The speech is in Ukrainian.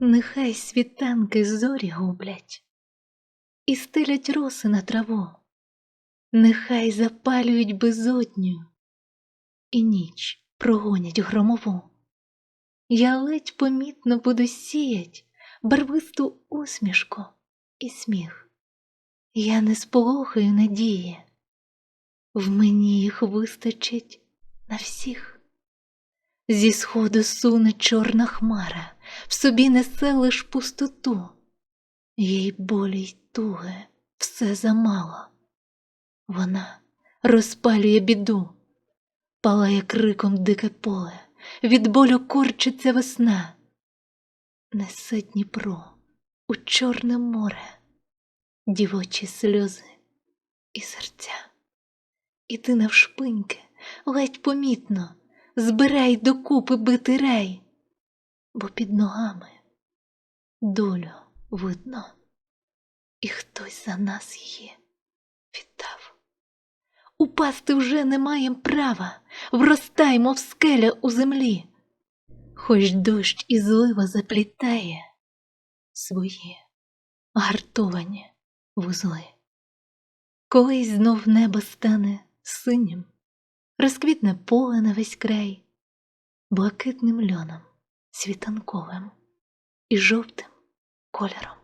Нехай світанки зорі гублять і стелять роси на траву, нехай запалюють безодню і ніч прогонять громову. Я ледь помітно буду сіять барвисту усмішку і сміх. Я не сполохаю надії, в мені їх вистачить на всіх. Зі сходу суне чорна хмара, в собі несе лиш пустоту, їй болі й туги все замало. Вона розпалює біду, палає криком дике поле, від болю корчиться весна. Несе Дніпро у Чорне море, дівочі сльози і серця. І ти навшпиньки, ледь помітно, збирай докупи бити рей, бо під ногами долю видно, і хтось за нас її віддав. Упасти вже не маєм права, вростаймо в скеля у землі, хоч дощ і злива заплітає свої гартовані вузли. Колись знов небо стане синім, розквітне поле на весь край, блакитним льоном світанковим і жовтим кольором